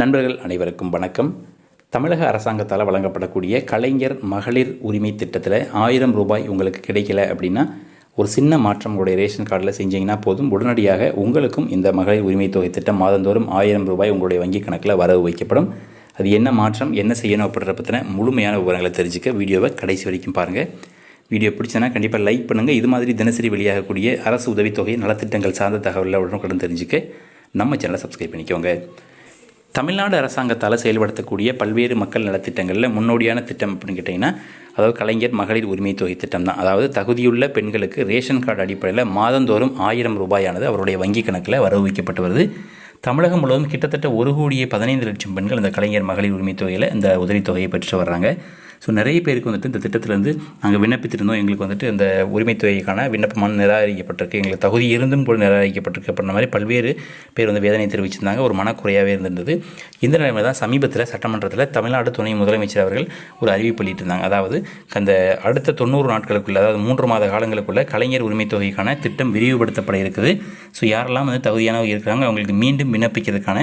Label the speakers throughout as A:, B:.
A: நண்பர்கள் அனைவருக்கும் வணக்கம். தமிழக அரசாங்கத்தால் வழங்கப்படக்கூடிய கலைஞர் மகளிர் உரிமை திட்டத்தில் ஆயிரம் ரூபாய் உங்களுக்கு கிடைக்கல அப்படின்னா ஒரு சின்ன மாற்றம் உங்களுடைய ரேஷன் கார்டில் செஞ்சீங்கன்னா போதும். உடனடியாக உங்களுக்கும் இந்த மகளிர் உரிமை தொகை திட்டம் மாதந்தோறும் ஆயிரம் ரூபாய் உங்களுடைய வங்கி கணக்கில் வரவு வைக்கப்படும். அது என்ன மாற்றம் என்ன செய்யணும் அப்படின்ற பற்றின முழுமையான விவரங்களை தெரிஞ்சுக்க வீடியோவை கடைசி வரைக்கும் பாருங்கள் வீடியோ பிடிச்சனா கண்டிப்பாக லைக் பண்ணுங்கள் இது மாதிரி தினசரி வெளியாகக்கூடிய அரசு உதவித்தொகை நலத்திட்டங்கள் சார்ந்த தகவலில் உடனுக்குடன் தெரிஞ்சுக்க நம்ம சேனலை சப்ஸ்கிரைப் பண்ணிக்கோங்க. தமிழ்நாடு அரசாங்கத்தால் செயல்படுத்தக்கூடிய பல்வேறு மக்கள் நலத்திட்டங்களில் முன்னோடியான திட்டம் அப்படின்னு கேட்டிங்கன்னா அதாவது கலைஞர் மகளிர் உரிமை தொகை திட்டம் தான். அதாவது தகுதியுள்ள பெண்களுக்கு ரேஷன் கார்டு அடிப்படையில் மாதந்தோறும் ஆயிரம் ரூபாயானது அவருடைய வங்கி கணக்கில் வரவு வைக்கப்பட்டு வருது. தமிழகம் முழுவதும் கிட்டத்தட்ட ஒரு கோடியே பதினைந்து லட்சம் பெண்கள் இந்த கலைஞர் மகளிர் உரிமை தொகையில் இந்த உதவித்தொகையை பெற்று வர்றாங்க ஸோ நிறைய பேருக்கு வந்துட்டு இந்த திட்டத்திலேருந்து நாங்கள் விண்ணப்பித்திருந்தோம். எங்களுக்கு வந்துட்டு இந்த உரிமைத்துறைக்கான விண்ணப்பமான நிராகரிக்கப்பட்டிருக்கு. எங்களுக்கு தகுதி இருந்தும் கூட நிராகரிக்கப்பட்டிருக்கு அப்படின்ற மாதிரி பல்வேறு பேர் வந்து வேதனை தெரிவிச்சிருந்தாங்க. ஒரு மனக்குறையாகவே இருந்திருந்தது. இந்த நிலைமையில் தான் சமீபத்தில் சட்டமன்றத்தில் தமிழ்நாடு துணை முதலமைச்சர் அவர்கள் ஒரு அறிவிப்பு வெளியிட்டிருந்தாங்க. அதாவது அந்த அடுத்த தொண்ணூறு நாட்களுக்குள்ள அதாவது மூன்று மாத காலங்களுக்குள்ள கலைஞர் உரிமை தொகைக்கான திட்டம் விரிவுபடுத்தப்பட இருக்குது. ஸோ யாரெல்லாம் வந்து தகுதியானவங்க இருக்கிறாங்க அவங்களுக்கு மீண்டும் விண்ணப்பிக்கிறதுக்கான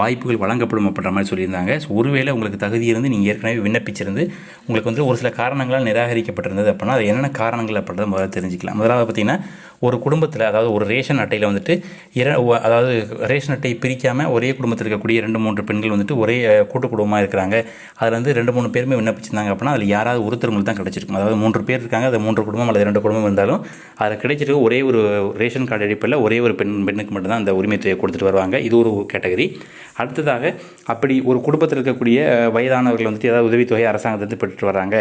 A: வாய்ப்புகள் வழங்கப்படும் அப்படின்ற மாதிரி சொல்லியிருந்தாங்க. ஸோ ஒருவேளை உங்களுக்கு தகுதி இருந்து நீங்கள் ஏற்கனவே விண்ணப்பிச்சிருந்து உங்களுக்கு வந்து ஒரு சில காரணங்களால் நிராகரிக்கப்பட்டிருந்தது அப்படின்னா அது என்னென்ன காரணங்கள் அப்படின்றத முதல்ல தெரிஞ்சுக்கலாம். முதலாவது பார்த்தீங்கன்னா ஒரு குடும்பத்தில் அதாவது ஒரு ரேஷன் அட்டையில் வந்துட்டு இர அதாவது ரேஷன் அட்டையை பிரிக்காமல் ஒரே குடும்பத்தில் இருக்கக்கூடிய ரெண்டு மூன்று பெண்கள் வந்துட்டு ஒரே கூட்டு குடும்பமாக இருக்கிறாங்க. அதில் வந்து ரெண்டு மூணு பேருமே விண்ணப்பிச்சிருந்தாங்க அப்படின்னா அதில் யாராவது ஒருத்தருக்கு தான் கிடச்சிருக்கும். அதாவது மூன்று பேர் இருக்காங்க அது மூன்று குடும்பம் அல்லது ரெண்டு குடும்பம் இருந்தாலும் அதில் கிடைச்சிருக்க ஒரே ஒரு ரேஷன் கார்டு அடிப்படையில் ஒரே ஒரு பெண் பெண்ணுக்கு மட்டும்தான் அந்த உரிமை கொடுத்துட்டு வருவாங்க. இது ஒரு கேட்டகரி. அடுத்ததாக அப்படி ஒரு குடும்பத்தில் இருக்கக்கூடிய வயதானவர்கள் வந்துட்டு ஏதாவது உதவித்தொகை அரசாங்கத்திலிருந்து பெற்றுட்டு வராங்க.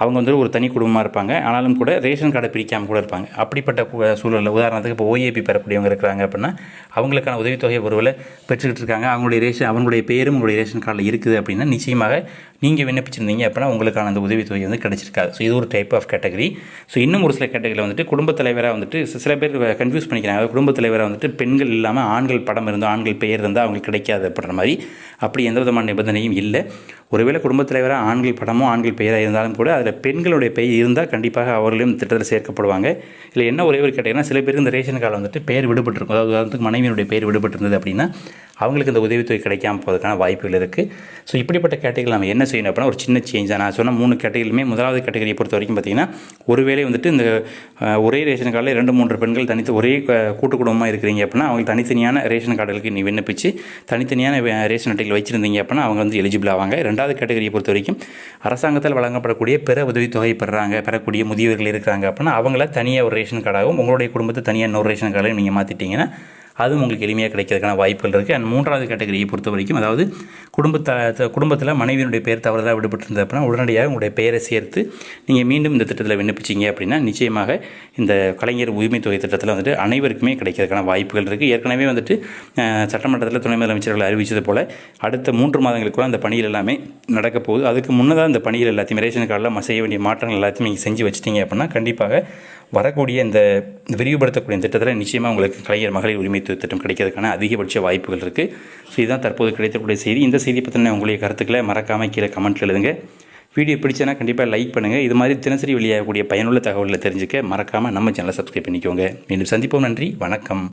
A: அவங்க வந்து ஒரு தனி குடும்பமாக இருப்பாங்க. ஆனாலும் கூட ரேஷன் கார்டை பிரிக்காமல் கூட இருப்பாங்க. அப்படிப்பட்ட சூழலில் உதாரணத்துக்கு இப்போ ஓஏபி பெறக்கூடியவங்க இருக்கிறாங்க அப்படின்னா அவங்களுக்கான உதவித்தொகை ஒருவேளை பெற்றுக்கிட்டு இருக்காங்க. அவங்களுடைய ரேஷன் அவங்களுடைய பேரும் உங்களுடைய ரேஷன் கார்டில் இருக்குது அப்படின்னா நிச்சயமாக நீங்கள் விண்ணப்பிச்சிருந்தீங்க அப்படின்னா உங்களுக்கான அந்த உதவித்தொகை வந்து கிடச்சிருக்காது. ஸோ இது ஒரு டைப் ஆஃப் கேட்டகரி ஸோ இன்னும் ஒரு சில கேட்டகரியில் வந்துட்டு குடும்பத் தலைவராக வந்துட்டு சில பேர் கன்ஃபியூஸ் பண்ணிக்கிறாங்க. குடும்பத் தலைவராக வந்துட்டு பெண்கள் இல்லாமல் ஆண்கள் படம் இருந்தால் ஆண்கள் பெயர் இருந்தால் அவங்களுக்கு கிடைக்காது அப்படின்ற மாதிரி. அப்படி எந்த விதமான நிபந்தனையும் இல்லை. ஒருவேளை குடும்பத் தலைவராக ஆண்கள் படமோ ஆண்கள் பெயராக இருந்தாலும் கூட அதில் பெண்களுடைய பெயர் இருந்தால் கண்டிப்பாக அவர்களையும் திட்டத்தில் சேர்க்கப்படுவாங்க. இல்லை என்ன ஒரே ஒரு கேட்டீங்கன்னா சில பேருக்கு இந்த ரேஷன் கார்டு வந்துட்டு பெயர் விடுபட்டிருக்கும். அதாவது உதாரணத்துக்கு மனைவியினுடைய பெயர் விடுபட்டிருந்தது அப்படின்னா அவங்களுக்கு இந்த உதவித்தொகை கிடைக்காம போகிறதுக்கான வாய்ப்புகள் இருக்குது ஸோ இப்படிப்பட்ட கேட்டகரி நம்ம என்ன செய்யணும் அப்படின்னா ஒரு சின்ன சேஞ்ச் தான் நான் சொன்ன மூணு கேட்டகரியுமே முதலாவது கேட்டகரியை பொறுத்த வரைக்கும் பார்த்திங்கன்னா ஒருவேளை வந்துட்டு இந்த ஒரே ரேஷன் கார்டில் ரெண்டு மூன்று பெண்கள் தனித்து ஒரே கூட்டு குடும்பமாக இருக்கிறீங்க அப்படின்னா அவங்க தனித்தனியான ரேஷன் கார்டுகளுக்கு நீ விண்ணப்பிச்சு தனித்தனியான ரேஷன் அட்டைகள் வச்சுருந்தீங்க அப்படின்னா அவங்க வந்து எலிஜிபிள் ஆவாங்க. ரெண்டாவது கேட்டகரியை பொறுத்த வரைக்கும் அரசாங்கத்தால் வழங்கப்படக்கூடிய பிற உதவித்தொகை பெறுறாங்க பெறக்கூடிய முதியவர்கள் இருக்கிறாங்க அப்படின்னா அவங்கள தனியாக ஒரு ரேஷன் கார்டாகவும் உங்களுடைய குடும்பத்தை தனியாக இன்னொரு ரேஷன் கார்டையும் நீங்கள் மாற்றிட்டீங்கன்னா அதுவும் உங்களுக்கு எளிமையாக கிடைக்கிறதுக்கான வாய்ப்புகள் இருக்குது அண்ட் மூன்றாவது கேட்டகரியை பொறுத்த வரைக்கும் அதாவது குடும்பத்தை குடும்பத்தில் மனைவியினுடைய பேர் தவறுதலாக விடுபட்டிருந்தது அப்படின்னா உடனடியாக உங்களுடைய பெயரை சேர்த்து நீங்கள் மீண்டும் இந்த திட்டத்தில் விண்ணப்பிச்சிங்க அப்படின்னா நிச்சயமாக இந்த கலைஞர் உரிமை தொகை திட்டத்தில் வந்துட்டு அனைவருக்குமே கிடைக்கிறதுக்கான வாய்ப்புகள் இருக்குது ஏற்கனவே வந்துட்டு சட்டமன்றத்தில் துணை முதலமைச்சர்கள் அறிவித்தது போல் அடுத்த மூன்று மாதங்களுக்குள்ள அந்த பணிகள் எல்லாமே நடக்க போகுது. அதுக்கு முன்னதாக இந்த பணிகள் எல்லாத்தையும் ரேஷன் கார்டில் செய்ய வேண்டிய மாற்றங்கள் எல்லாத்தையும் நீங்கள் செஞ்சு வச்சிட்டிங்க அப்படின்னா கண்டிப்பாக வரக்கூடிய இந்த விரிவுபடுத்தக்கூடிய திட்டத்தில் நிச்சயமாக உங்களுக்கு கலைஞர் மகளிர் உரிமை திட்டம் கிடைக்கிறதுக்கான அதிகபட்ச வாய்ப்புகள் இருக்குது ஸோ இதுதான் தற்போது கிடைக்கக்கூடிய செய்தி. இந்த செய்தி பற்றின உங்களுடைய கருத்துக்களை மறக்காமல் கீழே கமெண்ட்டில் எழுதுங்க. வீடியோ பிடிச்சனா கண்டிப்பாக லைக் பண்ணுங்கள் இது மாதிரி தினசரி வெளியாகக்கூடிய பயனுள்ள தகவலில் தெரிஞ்சுக்க மறக்காமல் நம்ம சேனலை சப்ஸ்கிரைப் பண்ணிக்கோங்க. மீண்டும் சந்திப்போம். நன்றி. வணக்கம்.